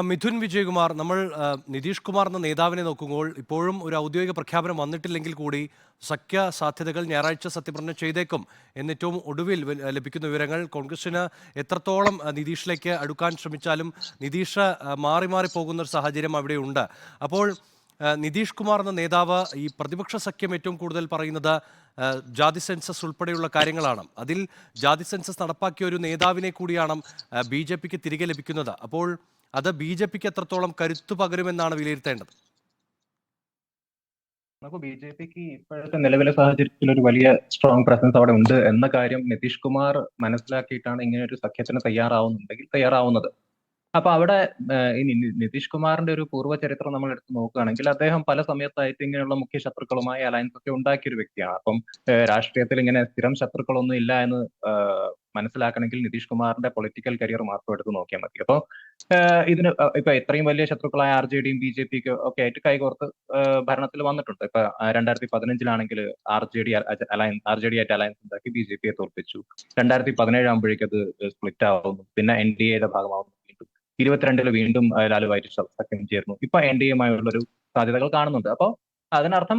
മിഥുൻ വിജയകുമാർ നമ്മൾ നിതീഷ് കുമാർ എന്ന നേതാവിനെ നോക്കുമ്പോൾ ഇപ്പോഴും ഒരു ഔദ്യോഗിക പ്രഖ്യാപനം വന്നിട്ടില്ലെങ്കിൽ കൂടി സഖ്യ സാധ്യതകൾ ഞായറാഴ്ച സത്യപ്രതിജ്ഞ ചെയ്തേക്കും. എന്ന് ഏറ്റവും ഒടുവിൽ ലഭിക്കുന്ന വിവരങ്ങൾ കോൺഗ്രസിന് എത്രത്തോളം നിതീഷിലേക്ക് അടുക്കാൻ ശ്രമിച്ചാലും നിതീഷ് മാറി മാറി പോകുന്ന ഒരു സാഹചര്യം അവിടെയുണ്ട് അപ്പോൾ നിതീഷ് കുമാർ എന്ന നേതാവ് ഈ പ്രതിപക്ഷ സഖ്യം ഏറ്റവും കൂടുതൽ പറയുന്നത് ജാതി സെൻസസ് ഉൾപ്പെടെയുള്ള കാര്യങ്ങളാണ്. അതിൽ ജാതി സെൻസസ് നടപ്പാക്കിയ ഒരു നേതാവിനെ കൂടിയാണ് ബി തിരികെ ലഭിക്കുന്നത്. അപ്പോൾ അത് ബി ജെ പിക്ക് എത്രത്തോളം കരുത്തു പകരുമെന്നാണ് വിലയിരുത്തേണ്ടത്. നമുക്ക് ബി ജെ പിക്ക് ഇപ്പോഴത്തെ നിലവിലെ സാഹചര്യത്തിൽ ഒരു വലിയ സ്ട്രോങ് പ്രസൻസ് അവിടെ ഉണ്ട് എന്ന കാര്യം നിതീഷ് കുമാർ മനസ്സിലാക്കിയിട്ടാണ് ഇങ്ങനെ ഒരു സഖ്യത്തിന് തയ്യാറാവുന്നുണ്ടെങ്കിൽ തയ്യാറാവുന്നത്. അപ്പൊ അവിടെ ഇനി നിതീഷ് കുമാറിന്റെ ഒരു പൂർവ ചരിത്രം നമ്മൾ എടുത്ത് നോക്കുകയാണെങ്കിൽ അദ്ദേഹം പല സമയത്തായിട്ട് ഇങ്ങനെയുള്ള മുഖ്യ ശത്രുക്കളുമായി അലയൻസ് ഒക്കെ ഉണ്ടാക്കിയ ഒരു വ്യക്തിയാണ്. അപ്പം രാഷ്ട്രീയത്തിൽ ഇങ്ങനെ സ്ഥിരം ശത്രുക്കളൊന്നും ഇല്ല എന്ന് മനസ്സിലാക്കണമെങ്കിൽ നിതീഷ് കുമാറിന്റെ പൊളിറ്റിക്കൽ കരിയർ മാത്രം എടുത്ത് നോക്കിയാൽ മതി. അപ്പൊ ഏഹ്, ഇതിന് ഇപ്പൊ ഇത്രയും വലിയ ശത്രുക്കളായ ആർ ജെ ഡിയും ബി ജെ പിക്കും ഒക്കെ ആയിട്ട് കൈകോർത്ത് ഭരണത്തിൽ വന്നിട്ടുണ്ട്. ഇപ്പൊ രണ്ടായിരത്തി പതിനഞ്ചിലാണെങ്കിൽ R J D alliance R J D ആയിട്ട് അലയൻസ് ഉണ്ടാക്കി ബി ജെ പിയെ തോൽപ്പിച്ചു. രണ്ടായിരത്തി പതിനേഴ് ആകുമ്പോഴേക്കും അത് സ്പ്ലിറ്റ് ആവുന്നു. പിന്നെ എൻ ഡി എയുടെ ഭാഗമാവുന്നു. വീണ്ടും ഇരുപത്തിരണ്ടിൽ വീണ്ടും ലാലു ലാലുവായിട്ട് സഖ്യം ചേർന്നു. ഇപ്പൊ എൻ ഡി എമായുള്ള ഒരു സാധ്യതകൾ കാണുന്നുണ്ട്. അപ്പൊ അതിനർത്ഥം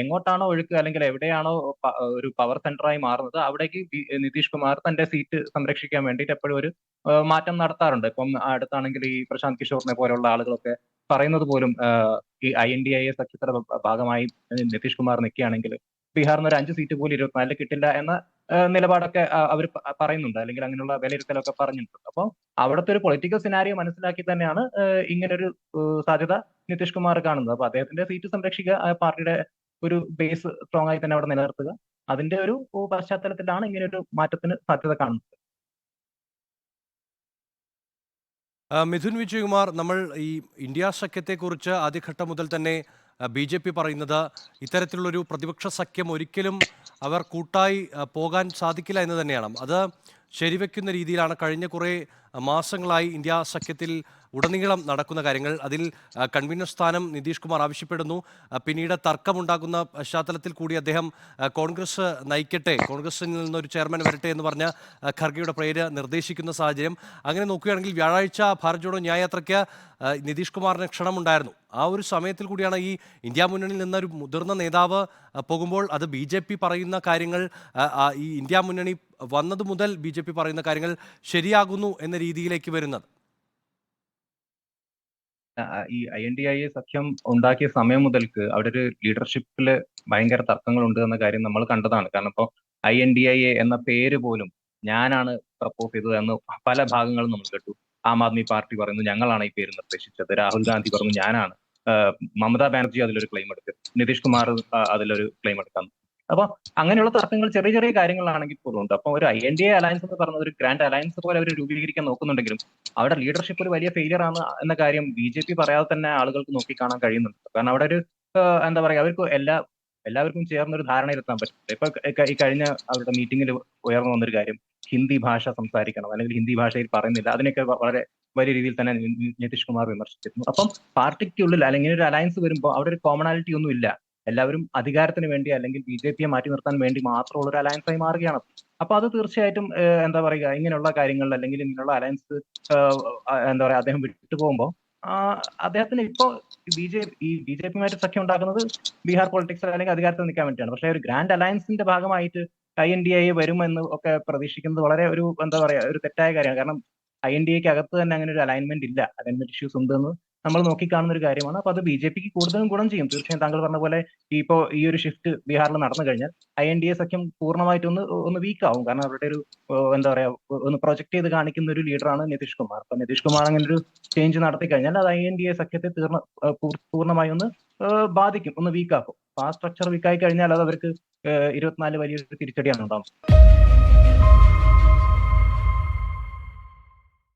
എങ്ങോട്ടാണോ ഒഴുക്ക് അല്ലെങ്കിൽ എവിടെയാണോ ഒരു പവർ സെന്ററായി മാറുന്നത് അവിടേക്ക് നിതീഷ് കുമാർ തന്റെ സീറ്റ് സംരക്ഷിക്കാൻ വേണ്ടിയിട്ട് എപ്പോഴും ഒരു മാറ്റം നടത്താറുണ്ട്. ഇപ്പം അടുത്താണെങ്കിൽ ഈ പ്രശാന്ത് കിഷോറിനെ പോലുള്ള ആളുകളൊക്കെ പറയുന്നത് പോലും ഈ I N D I A സഖ്യത്തിന്റെ ഭാഗമായി നിതീഷ് കുമാർ നിൽക്കുകയാണെങ്കിൽ ബീഹാറിന് ഒരു അഞ്ച് സീറ്റ് പോലും ഇരുപത്തിനാലിൽ കിട്ടില്ല എന്ന നിലപാടൊക്കെ അവർ പറയുന്നുണ്ട്. അല്ലെങ്കിൽ അങ്ങനെയുള്ള വിലയിരുത്തലൊക്കെ പറഞ്ഞിട്ടുണ്ട്. അപ്പോൾ അവിടുത്തെ ഒരു പൊളിറ്റിക്കൽ സിനാരിയോ മനസ്സിലാക്കി തന്നെയാണ് ഇങ്ങനൊരു സാധ്യത നിതീഷ് കുമാർ കാണുന്നത്. അപ്പൊ അദ്ദേഹത്തിന്റെ സീറ്റ് സംരക്ഷിക്കുക പാർട്ടിയുടെ ഒരു ബേസ് സ്ട്രോങ് ആയി തന്നെ അവിടെ നിലനിർത്തുക. അതിന്റെ ഒരു പശ്ചാത്തലത്തിലാണ് ഇങ്ങനെ ഒരു മാറ്റത്തിന് സാധ്യത കാണുന്നത്. മിഥുൻ വിജയകുമാർ നമ്മൾ ഈ ഇന്ത്യ സഖ്യത്തെക്കുറിച്ച് ആദ്യഘട്ടം മുതൽ തന്നെ ബി ജെ പി പറയുന്നത് ഇത്തരത്തിലുള്ളൊരു പ്രതിപക്ഷ സഖ്യം ഒരിക്കലും അവർ കൂട്ടായി പോകാൻ സാധിക്കില്ല എന്ന് തന്നെയാണ്. അത് ശരിവെക്കുന്ന രീതിയിലാണ് കഴിഞ്ഞ കുറേ മാസങ്ങളായി ഇന്ത്യ സഖ്യത്തിൽ ഉടനീളം നടക്കുന്ന കാര്യങ്ങൾ. അതിൽ കൺവീനർ സ്ഥാനം നിതീഷ് കുമാർ ആവശ്യപ്പെടുന്നു. പിന്നീട് തർക്കമുണ്ടാകുന്ന പശ്ചാത്തലത്തിൽ കൂടി അദ്ദേഹം കോൺഗ്രസ് നയിക്കട്ടെ കോൺഗ്രസിൽ നിന്നൊരു ചെയർമാൻ വരട്ടെ എന്ന് പറഞ്ഞ ഖർഗെയുടെ പേര് നിർദ്ദേശിക്കുന്ന സാഹചര്യം. അങ്ങനെ നോക്കുകയാണെങ്കിൽ വ്യാഴാഴ്ച ഭാരത് ജോഡോ ന്യായയാത്രയ്ക്ക് നിതീഷ് കുമാറിന് ക്ഷണമുണ്ടായിരുന്നു. ആ ഒരു സമയത്തിൽ കൂടിയാണ് ഈ ഇന്ത്യ മുന്നണിയിൽ നിന്നൊരു മുതിർന്ന നേതാവ് പോകുമ്പോൾ അത് ബി ജെ പി പറയുന്ന കാര്യങ്ങൾ ഈ ഇന്ത്യ മുന്നണി വന്നത് മുതൽ ബി ജെ പി പറയുന്ന കാര്യങ്ങൾ ശരിയാകുന്നു എന്ന രീതിയിലേക്ക് വരുന്നത്. ഈ ഐ എൻ ഡി ഐ സഖ്യം ഉണ്ടാക്കിയ സമയം മുതൽക്ക് അവിടെ ഒരു ലീഡർഷിപ്പിൽ ഭയങ്കര തർക്കങ്ങൾ ഉണ്ട് എന്ന കാര്യം നമ്മൾ കണ്ടതാണ്. കാരണം ഇപ്പോൾ I N D I A എന്ന പേര് പോലും ഞാനാണ് പ്രപ്പോസ് ചെയ്തത് എന്ന് പല ഭാഗങ്ങളും നമ്മൾ കേട്ടു. ആം ആദ്മി പാർട്ടി പറയുന്നു ഞങ്ങളാണ് ഈ പേര് നിർദ്ദേശിച്ചത്. രാഹുൽ ഗാന്ധി പറഞ്ഞു ഞാനാണ്. മമതാ ബാനർജി അതിലൊരു ക്ലെയിം എടുത്തു. നിതീഷ് കുമാർ അതിലൊരു ക്ലെയിം എടുക്കാൻ അപ്പൊ അങ്ങനെയുള്ള തർക്കങ്ങൾ ചെറിയ ചെറിയ കാര്യങ്ങളാണെങ്കിൽ പോലും ഉണ്ട്. അപ്പൊ ഒരു I N D A alliance എന്ന് പറയുന്നത് ഒരു ഗ്രാൻഡ് അലയൻസ് പോലെ അവർ രൂപീകരിക്കാൻ നോക്കുന്നുണ്ടെങ്കിലും അവിടെ ലീഡർഷിപ്പ് ഒരു വലിയ ഫെയിലിയർ ആണ് എന്ന കാര്യം ബി ജെ പി പറയാതെ തന്നെ ആളുകൾക്ക് നോക്കി കാണാൻ കഴിയുന്നുണ്ട്. കാരണം അവിടെ ഒരു എന്താ പറയാ അവർക്ക് എല്ലാ എല്ലാവർക്കും ചേർന്ന ഒരു ധാരണയിലെത്താൻ പറ്റില്ല. ഇപ്പൊ ഈ കഴിഞ്ഞ അവരുടെ മീറ്റിംഗിൽ ഉയർന്നു വന്നൊരു കാര്യം ഹിന്ദി ഭാഷ സംസാരിക്കണം അല്ലെങ്കിൽ ഹിന്ദി ഭാഷയിൽ പറയുന്നില്ല. അതിനൊക്കെ വളരെ വലിയ രീതിയിൽ തന്നെ നിതീഷ് കുമാർ വിമർശിച്ചിരുന്നു. അപ്പം പാർട്ടിക്കുള്ളിൽ അല്ലെങ്കിൽ ഒരു അലയൻസ് വരുമ്പോൾ അവിടെ ഒരു കോമണാലിറ്റി ഒന്നും ഇല്ല. എല്ലാവരും അധികാരത്തിന് വേണ്ടി അല്ലെങ്കിൽ ബി ജെ പിയെ മാറ്റി നിർത്താൻ വേണ്ടി മാത്രമുള്ള ഒരു അലയൻസ് ആയി മാറുകയാണ്. അപ്പൊ അത് തീർച്ചയായിട്ടും എന്താ പറയുക ഇങ്ങനെയുള്ള കാര്യങ്ങൾ അല്ലെങ്കിൽ ഇങ്ങനെയുള്ള അലയൻസ് എന്താ പറയാ അദ്ദേഹം വിട്ടു പോകുമ്പോൾ അദ്ദേഹത്തിന് ഇപ്പോ ബി ജെ ഈ ബി ജെ പിയുമായിട്ട് സഖ്യം ഉണ്ടാക്കുന്നത് ബീഹാർ പൊളിറ്റിക്സിൽ അല്ലെങ്കിൽ അധികാരത്തിൽ നിൽക്കാൻ വേണ്ടിയാണ്. പക്ഷേ ഒരു ഗ്രാൻഡ് അലയൻസിന്റെ ഭാഗമായിട്ട് ഐ എൻ ഡി ഐ വരുമെന്ന് ഒക്കെ പ്രതീക്ഷിക്കുന്നത് വളരെ ഒരു എന്താ പറയാ ഒരു തെറ്റായ കാര്യമാണ്. കാരണം ഐ എൻ ഡി എക്ക് അകത്ത് തന്നെ അങ്ങനെ ഒരു അലൈൻമെന്റ് ഇല്ല. അലൈൻമെന്റ് ഇഷ്യൂസ് ഉണ്ടെന്ന് നമ്മൾ നോക്കിക്കാണുന്ന ഒരു കാര്യമാണ്. അപ്പൊ അത് ബി ജെ പിക്ക് കൂടുതലും ഗുണം ചെയ്യും. തീർച്ചയായും താങ്കൾ പറഞ്ഞ പോലെ ഇപ്പോ ഈ ഒരു ഷിഫ്റ്റ് ബീഹാറിൽ നടന്നു കഴിഞ്ഞാൽ ഐ എൻ ഡി എ സഖ്യം പൂർണമായിട്ട് ഒന്ന് ഒന്ന് വീക്ക് ആവും. കാരണം അവരുടെ ഒരു എന്താ പറയാ ഒന്ന് പ്രൊജക്ട് ചെയ്ത് കാണിക്കുന്ന ഒരു ലീഡറാണ് നിതീഷ് കുമാർ. അപ്പൊ നിതീഷ് കുമാർ അങ്ങനെ ഒരു ചേഞ്ച് നടത്തി കഴിഞ്ഞാൽ അത് ഐ എൻ ഡി എ സഖ്യത്തെ തീർന്ന പൂർണമായി ഒന്ന് ബാധിക്കും ഒന്ന് വീക്ക് ആക്കും. അപ്പൊ ആ സ്ട്രക്ചർ വീക്കായി കഴിഞ്ഞാൽ അത് അവർക്ക് ഇരുപത്തിനാല് വലിയൊരു തിരിച്ചടിയാണ് ഉണ്ടാവും